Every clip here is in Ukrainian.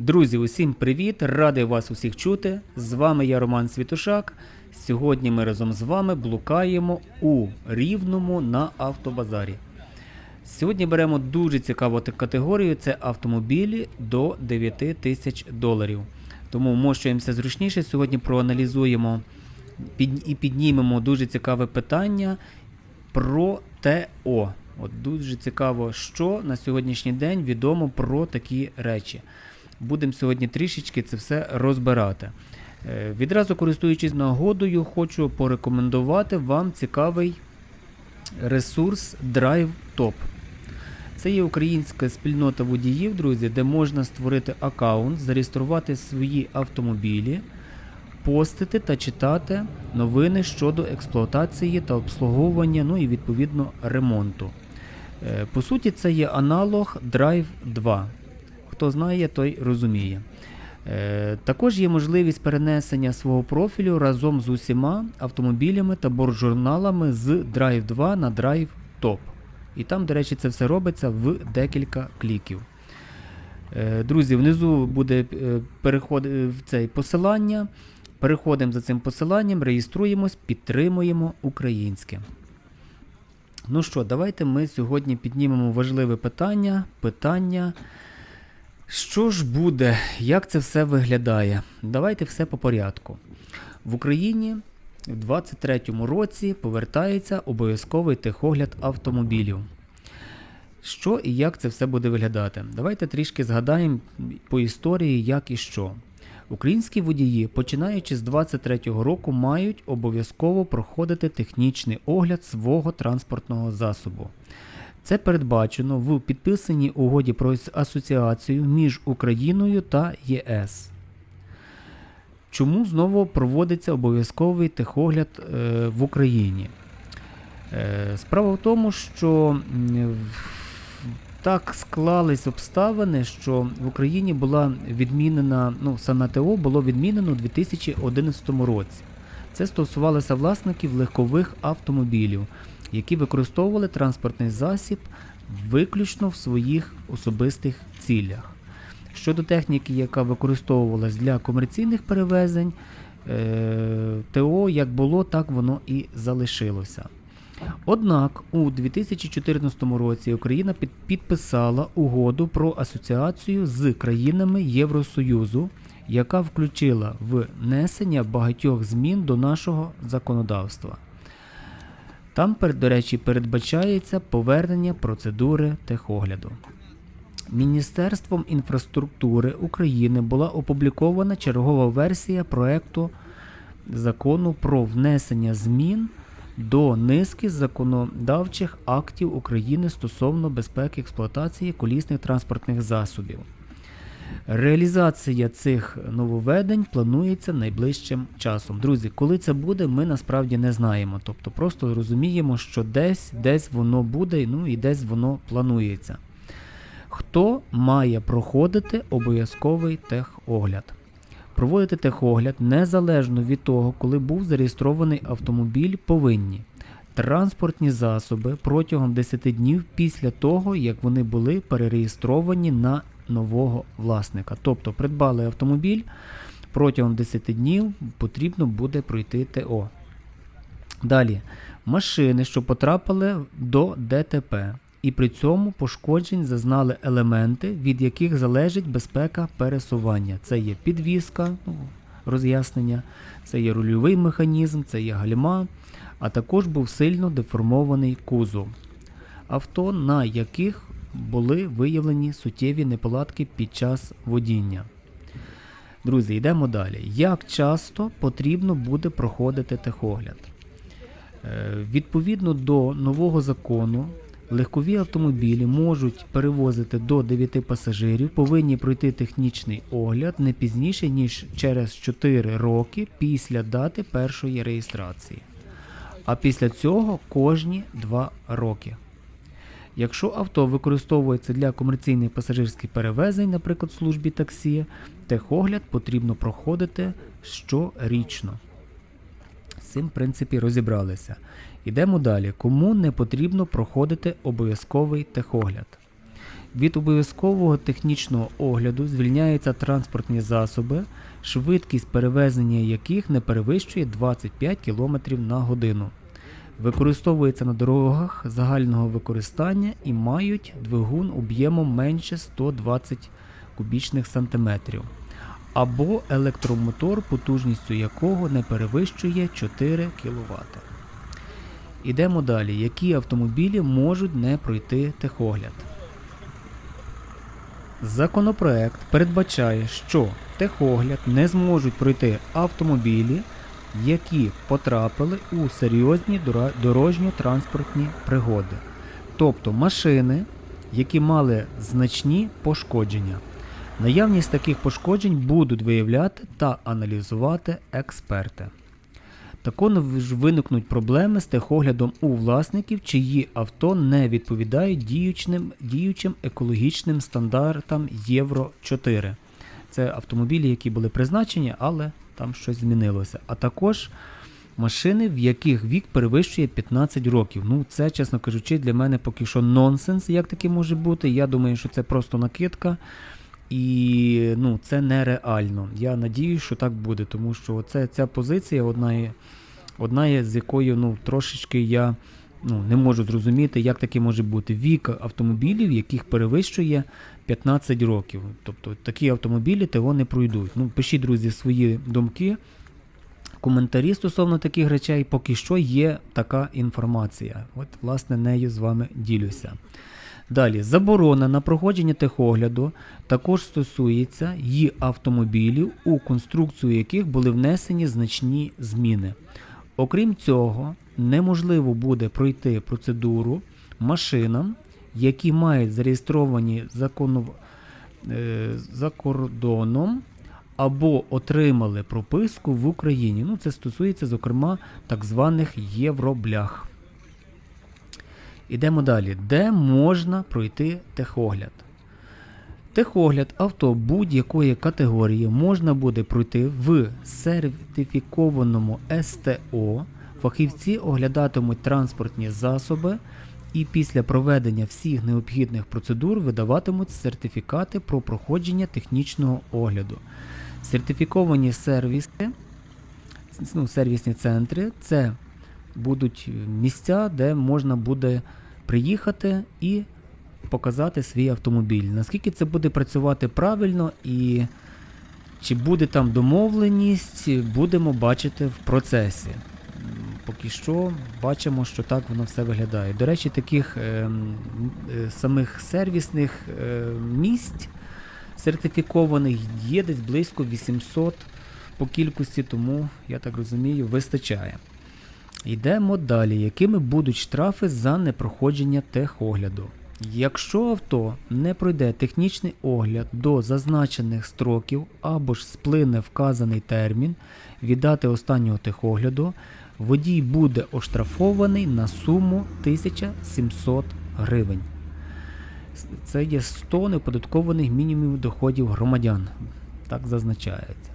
Друзі, усім привіт! Радий вас усіх чути. З вами я Роман Світушак. Сьогодні ми разом з вами блукаємо у Рівному на автобазарі. Сьогодні беремо дуже цікаву категорію це автомобілі до 9 тисяч доларів. Тому вмощуємося зручніше. Сьогодні проаналізуємо і піднімемо дуже цікаве питання про ТО. От дуже цікаво, що на сьогоднішній день відомо про такі речі. Будемо сьогодні трішечки це все розбирати. Е, Відразу користуючись нагодою, хочу порекомендувати вам цікавий ресурс Drive Top. Це є українська спільнота водіїв, друзі, де можна створити аккаунт, зареєструвати свої автомобілі, постити та читати новини щодо експлуатації та обслуговування, ну і відповідно ремонту. Е, По суті, це є аналог Drive 2. Хто знає, той розуміє. Е, Також є можливість перенесення свого профілю разом з усіма автомобілями та борджурналами з Drive 2 на Drive Top. І там, до речі, це все робиться в декілька кліків. Е, Друзі, внизу буде е, переход в цей посилання. Переходимо за цим посиланням, реєструємось, підтримуємо українське. Ну що, давайте ми сьогодні піднімемо важливе питання. Питання. Що ж буде, як це все виглядає? Давайте все по порядку. В Україні в 2023 році повертається обов'язковий техогляд автомобілів. Що і як це все буде виглядати? Давайте трішки згадаємо по історії, як і що. Українські водії, починаючи з 2023 року, мають обов'язково проходити технічний огляд свого транспортного засобу. Це передбачено в підписаній угоді про асоціацію між Україною та ЄС. Чому знову проводиться обов'язковий техогляд е, в Україні? Е, справа в тому, що так склались обставини, що в Україні була відмінена, ну саме ТО було відмінено у 2011 році. Це стосувалося власників легкових автомобілів, які використовували транспортний засіб виключно в своїх особистих цілях. Щодо техніки, яка використовувалась для комерційних перевезень, е, ТО як було, так воно і залишилося. Однак у 2014 році Україна під- підписала угоду про асоціацію з країнами Євросоюзу, яка включила внесення багатьох змін до нашого законодавства. Там, пер- до речі, передбачається повернення процедури техогляду. Міністерством інфраструктури України була опублікована чергова версія проекту закону про внесення змін до низки законодавчих актів України стосовно безпеки експлуатації колісних транспортних засобів. Реалізація цих нововведень планується найближчим часом. Друзі, коли це буде, ми насправді не знаємо. Тобто просто розуміємо, що десь, десь воно буде, ну і десь воно планується. Хто має проходити обов'язковий техогляд? Проводити техогляд незалежно від того, коли був зареєстрований автомобіль, повинні транспортні засоби протягом 10 днів після того, як вони були перереєстровані на нового власника. Тобто придбали автомобіль протягом 10 днів потрібно буде пройти ТО. Далі машини, що потрапили до ДТП, і при цьому пошкоджень зазнали елементи, від яких залежить безпека пересування. Це є підвізка, ну, роз'яснення, це є рульовий механізм, це є гальма, а також був сильно деформований кузов. Авто, на яких були виявлені суттєві неполадки під час водіння. Друзі, йдемо далі. Як часто потрібно буде проходити техогляд? Е, Відповідно до нового закону, легкові автомобілі можуть перевозити до 9 пасажирів, повинні пройти технічний огляд не пізніше, ніж через 4 роки після дати першої реєстрації. А після цього кожні 2 роки. Якщо авто використовується для комерційних пасажирських перевезень, наприклад, в службі таксі, техогляд потрібно проходити щорічно. З цим, в принципі, розібралися. Йдемо далі. Кому не потрібно проходити обов'язковий техогляд? Від обов'язкового технічного огляду звільняються транспортні засоби, швидкість перевезення яких не перевищує 25 км на годину. Використовуються на дорогах загального використання і мають двигун об'ємом менше 120 кубічних сантиметрів або електромотор, потужністю якого не перевищує 4 кВт. Ідемо далі. Які автомобілі можуть не пройти техогляд? Законопроект передбачає, що техогляд не зможуть пройти автомобілі, які потрапили у серйозні дорожньо-транспортні пригоди, тобто машини, які мали значні пошкодження. Наявність таких пошкоджень будуть виявляти та аналізувати експерти. Також виникнуть проблеми з техоглядом у власників, чиї авто не відповідають діючим, діючим екологічним стандартам Євро 4. Це автомобілі, які були призначені, але там щось змінилося. А також машини, в яких вік перевищує 15 років. Ну, це, чесно кажучи, для мене поки що нонсенс, як таке може бути. Я думаю, що це просто накидка. І ну, це нереально. Я надіюсь, що так буде, тому що це, ця позиція одна, є- одна є, з якою ну, трошечки я ну, не можу зрозуміти, як таке може бути. Вік автомобілів, яких перевищує 15 років. Тобто такі автомобілі того не пройдуть. Ну, пишіть, друзі, свої думки, коментарі стосовно таких речей. Поки що є така інформація. От, власне, нею з вами ділюся. Далі, заборона на проходження техогляду також стосується і автомобілів, у конструкцію яких були внесені значні зміни. Окрім цього, неможливо буде пройти процедуру машинам, які мають зареєстровані закону, е, за кордоном або отримали прописку в Україні. Ну, це стосується, зокрема, так званих євроблях. Ідемо далі. Де можна пройти техогляд? Техогляд авто будь-якої категорії можна буде пройти в сертифікованому СТО. Фахівці оглядатимуть транспортні засоби і після проведення всіх необхідних процедур видаватимуть сертифікати про проходження технічного огляду. Сертифіковані сервіси, ну, сервісні центри це будуть місця, де можна буде приїхати і показати свій автомобіль. Наскільки це буде працювати правильно і чи буде там домовленість, будемо бачити в процесі. Поки що бачимо, що так воно все виглядає. До речі, таких е, е, самих сервісних е, місць сертифікованих є десь близько 800 по кількості, тому, я так розумію, вистачає. Йдемо далі. Якими будуть штрафи за непроходження техогляду? Якщо авто не пройде технічний огляд до зазначених строків або ж сплине вказаний термін від дати останнього техогляду, водій буде оштрафований на суму 1700 гривень. Це є 100 неоподаткованих мінімумів доходів громадян. Так зазначається.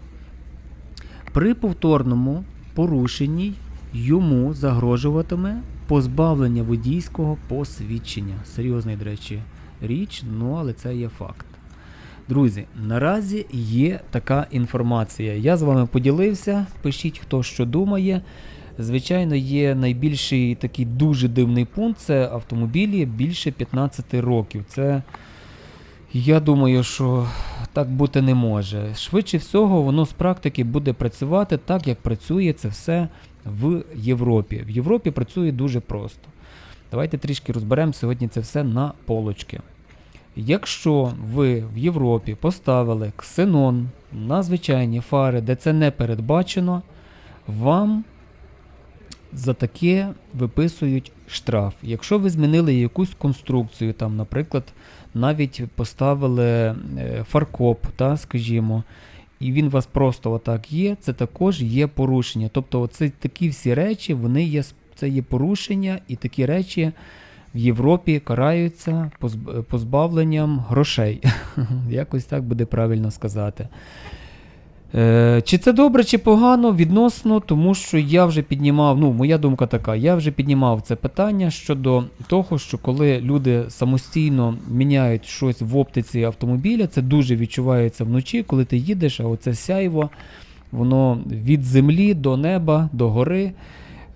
При повторному порушенні йому загрожуватиме позбавлення водійського посвідчення. Серйозний, до речі, річ, ну але це є факт. Друзі, наразі є така інформація. Я з вами поділився. Пишіть, хто що думає. Звичайно, є найбільший такий дуже дивний пункт це автомобілі більше 15 років. Це я думаю, що так бути не може. Швидше всього, воно з практики буде працювати так, як працює це все в Європі. В Європі працює дуже просто. Давайте трішки розберемо сьогодні це все на полочки. Якщо ви в Європі поставили ксенон на звичайні фари, де це не передбачено, вам за таке виписують штраф. Якщо ви змінили якусь конструкцію, там, наприклад, навіть поставили е, фаркоп, та, скажімо, і він у вас просто отак є, це також є порушення. Тобто, це такі всі речі, вони є, це є порушення, і такі речі в Європі караються позбавленням грошей. Якось так буде правильно сказати. Е, чи це добре, чи погано відносно, тому що я вже піднімав, ну, моя думка така, я вже піднімав це питання щодо того, що коли люди самостійно міняють щось в оптиці автомобіля, це дуже відчувається вночі, коли ти їдеш, а оце сяйво, воно від землі до неба, до гори.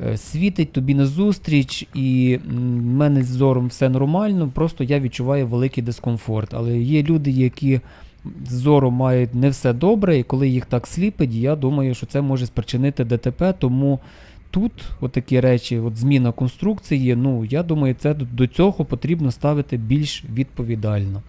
е, Світить тобі назустріч, і в мене з зором все нормально, просто я відчуваю великий дискомфорт. Але є люди, які зором мають не все добре, і коли їх так сліпить, я думаю, що це може спричинити ДТП. Тому тут отакі речі, от зміна конструкції, ну я думаю, це до- цього потрібно ставити більш відповідально.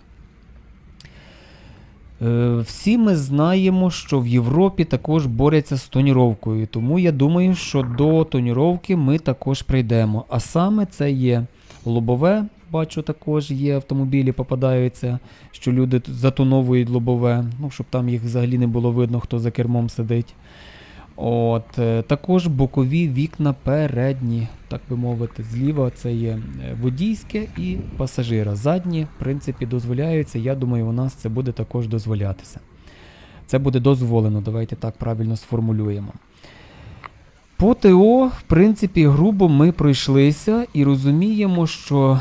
Е, Всі ми знаємо, що в Європі також борються з тоніровкою, тому я думаю, що до тоніровки ми також прийдемо. А саме це є лобове, бачу, також є автомобілі, попадаються, що люди затоновують лобове, ну, щоб там їх взагалі не було видно, хто за кермом сидить. От, е, також бокові вікна передні, так би мовити, зліва це є е, водійське і пасажира. Задні, в принципі, дозволяються. Я думаю, у нас це буде також дозволятися. Це буде дозволено, давайте так правильно сформулюємо. По ТО, в принципі, грубо ми пройшлися і розуміємо, що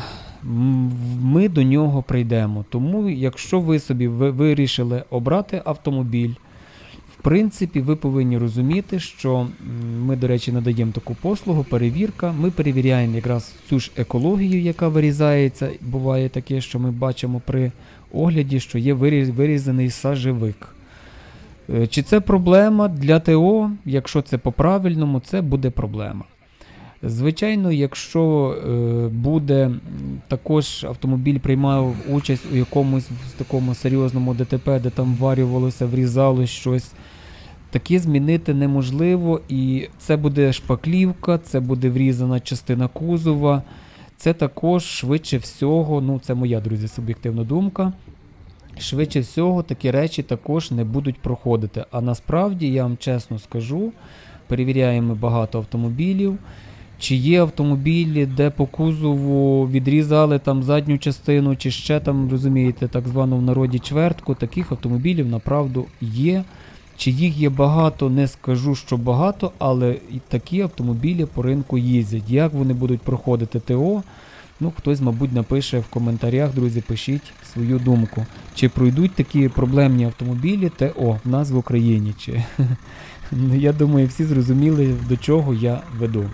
ми до нього прийдемо. Тому, якщо ви собі вирішили обрати автомобіль, в принципі, ви повинні розуміти, що ми, до речі, надаємо таку послугу, перевірка. Ми перевіряємо якраз цю ж екологію, яка вирізається. Буває таке, що ми бачимо при огляді, що є вирізаний сажевик. Е, Чи це проблема для ТО? Якщо це по-правильному, це буде проблема. Звичайно, якщо е, буде також автомобіль приймав участь у якомусь такому серйозному ДТП, де там варювалося, врізалось щось, таке змінити неможливо, і це буде шпаклівка, це буде врізана частина кузова. Це також швидше всього, ну це моя друзі, суб'єктивна думка. Швидше всього, такі речі також не будуть проходити. А насправді, я вам чесно скажу, перевіряємо багато автомобілів. Чи є автомобілі, де по кузову відрізали там задню частину, чи ще там, розумієте, так звану в народі чвертку, таких автомобілів направду є. Чи їх є багато, не скажу, що багато, але такі автомобілі по ринку їздять. Як вони будуть проходити ТО? Ну, хтось, мабуть, напише в коментарях, друзі, пишіть свою думку. Чи пройдуть такі проблемні автомобілі ТО в нас в Україні? Чи... Ну, Я думаю, всі зрозуміли, до чого я веду.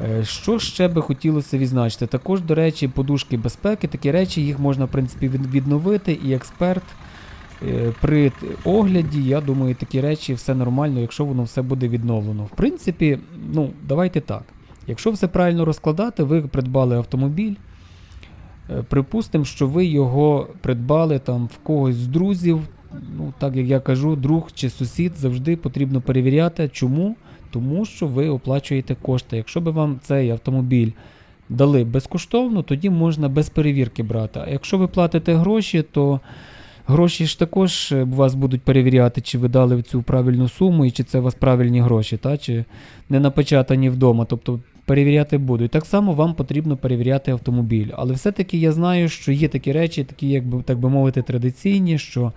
Е, Що ще би хотілося відзначити? Також, до речі, подушки безпеки, такі речі, їх можна, в принципі, відновити, і експерт е, при огляді, я думаю, такі речі все нормально, якщо воно все буде відновлено. В принципі, ну, давайте так. Якщо все правильно розкладати, ви придбали автомобіль. е, Припустимо, що ви його придбали там в когось з друзів. Ну, так як я кажу, друг чи сусід завжди потрібно перевіряти. Чому? Тому що ви оплачуєте кошти. Якщо би вам цей автомобіль дали безкоштовно, тоді можна без перевірки брати. А якщо ви платите гроші, то гроші ж також е, вас будуть перевіряти, чи ви дали цю правильну суму і чи це у вас правильні гроші, та? чи не напечатані вдома. Тобто перевіряти будуть. Так само вам потрібно перевіряти автомобіль. Але все-таки я знаю, що є такі речі, такі, як би, так би мовити, традиційні, що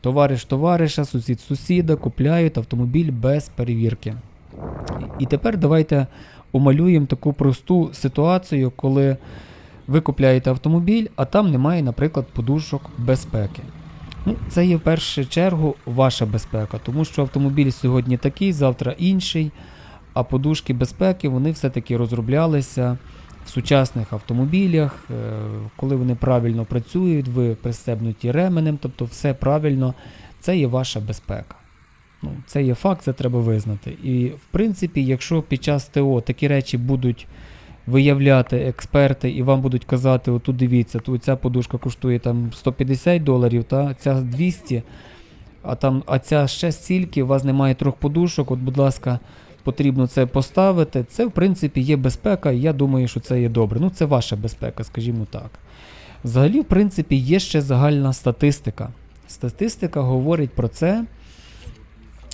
товариш товариша, сусід сусіда купляють автомобіль без перевірки. І тепер давайте умалюємо таку просту ситуацію, коли ви купляєте автомобіль, а там немає, наприклад, подушок безпеки. Ну, це є в першу чергу ваша безпека, тому що автомобіль сьогодні такий, завтра інший, а подушки безпеки вони все-таки розроблялися в сучасних автомобілях, е, коли вони правильно працюють, ви пристебнуті ременем, тобто все правильно, це є ваша безпека. Ну, це є факт, це треба визнати. І в принципі, якщо під час ТО такі речі будуть виявляти експерти і вам будуть казати, отут дивіться, тут ця подушка коштує там 150 доларів, та ця 200, а там, а ця ще стільки, у вас немає трьох подушок, от, будь ласка, потрібно це поставити. Це, в принципі, є безпека, і я думаю, що це є добре. Ну, це ваша безпека, скажімо так. Взагалі, в принципі, є ще загальна статистика. Статистика говорить про це,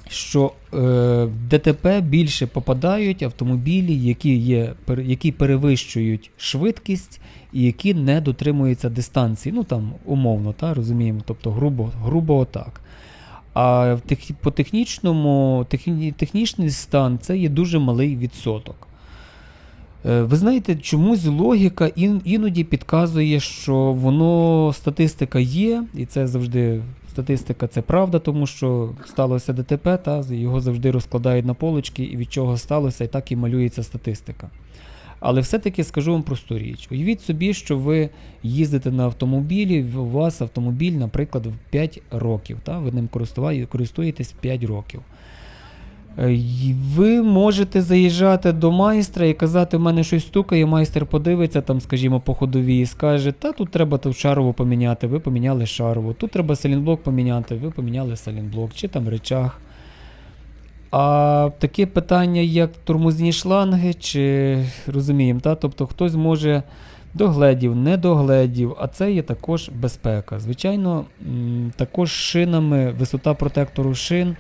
що е, в ДТП більше попадають автомобілі, які, є, пер- які перевищують швидкість і які не дотримуються дистанції. Ну там умовно, та, розуміємо, тобто грубо, грубо отак. А в по технічному, техні, технічний стан це є дуже малий відсоток. Е, Ви знаєте, чомусь логіка іноді підказує, що воно статистика є, і це завжди статистика це правда, тому що сталося ДТП, та його завжди розкладають на полочки, і від чого сталося, і так і малюється статистика. Але все-таки скажу вам просту річ. Уявіть собі, що ви їздите на автомобілі, у вас автомобіль, наприклад, в 5 років. Та? Ви ним користуєтесь 5 років. Е, Ви можете заїжджати до майстра і казати, в мене щось стукає, майстер подивиться, там, скажімо, по ходовій і скаже, та тут треба тут шарову поміняти, ви поміняли шарову, тут треба салінблок поміняти, ви поміняли салінблок, чи там речах. А таке питання, як тормозні шланги, чи розуміємо, та? тобто хтось може догледів, недогледів, а це є також безпека. Звичайно, також шинами, висота протектору шин.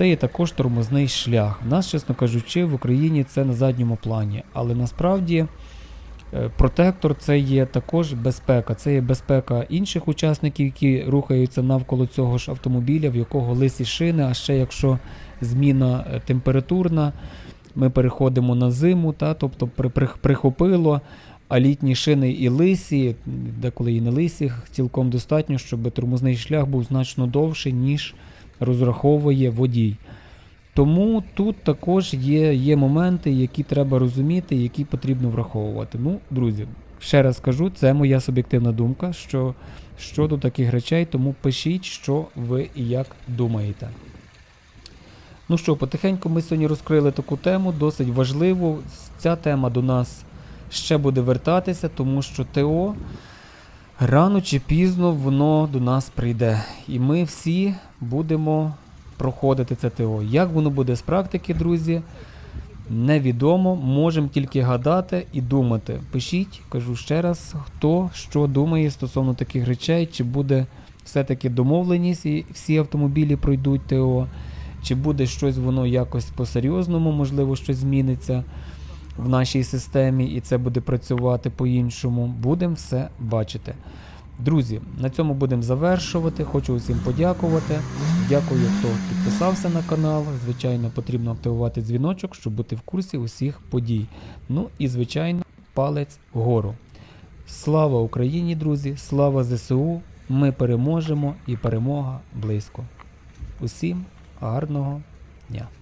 Це є також тормозний шлях. В нас, чесно кажучи, в Україні це на задньому плані. Але насправді е, протектор це є також безпека. Це є безпека інших учасників, які рухаються навколо цього ж автомобіля, в якого лисі шини, а ще якщо зміна е, температурна, ми переходимо на зиму, та, тобто при- при- прихопило, а літні шини і лисі, деколи і не лисі, цілком достатньо, щоб тормозний шлях був значно довший, ніж розраховує водій. Тому тут також є, є моменти, які треба розуміти, які потрібно враховувати. Ну, друзі, ще раз кажу, це моя суб'єктивна думка що, щодо таких речей, тому пишіть, що ви і як думаєте. Ну що, потихеньку ми сьогодні розкрили таку тему, досить важливу. Ця тема до нас ще буде вертатися, тому що ТО рано чи пізно воно до нас прийде. І ми всі будемо проходити це ТО. Як воно буде з практики, друзі, невідомо. Можемо тільки гадати і думати. Пишіть, кажу ще раз, хто що думає стосовно таких речей, чи буде все-таки домовленість і всі автомобілі пройдуть ТО, чи буде щось воно якось по-серйозному, можливо, щось зміниться в нашій системі, і це буде працювати по-іншому. Будемо все бачити. Друзі, на цьому будемо завершувати. Хочу усім подякувати. Дякую, хто підписався на канал. Звичайно, потрібно активувати дзвіночок, щоб бути в курсі усіх подій. Ну і, звичайно, палець вгору. Слава Україні, друзі! Слава ЗСУ! Ми переможемо і перемога близько. Усім гарного дня!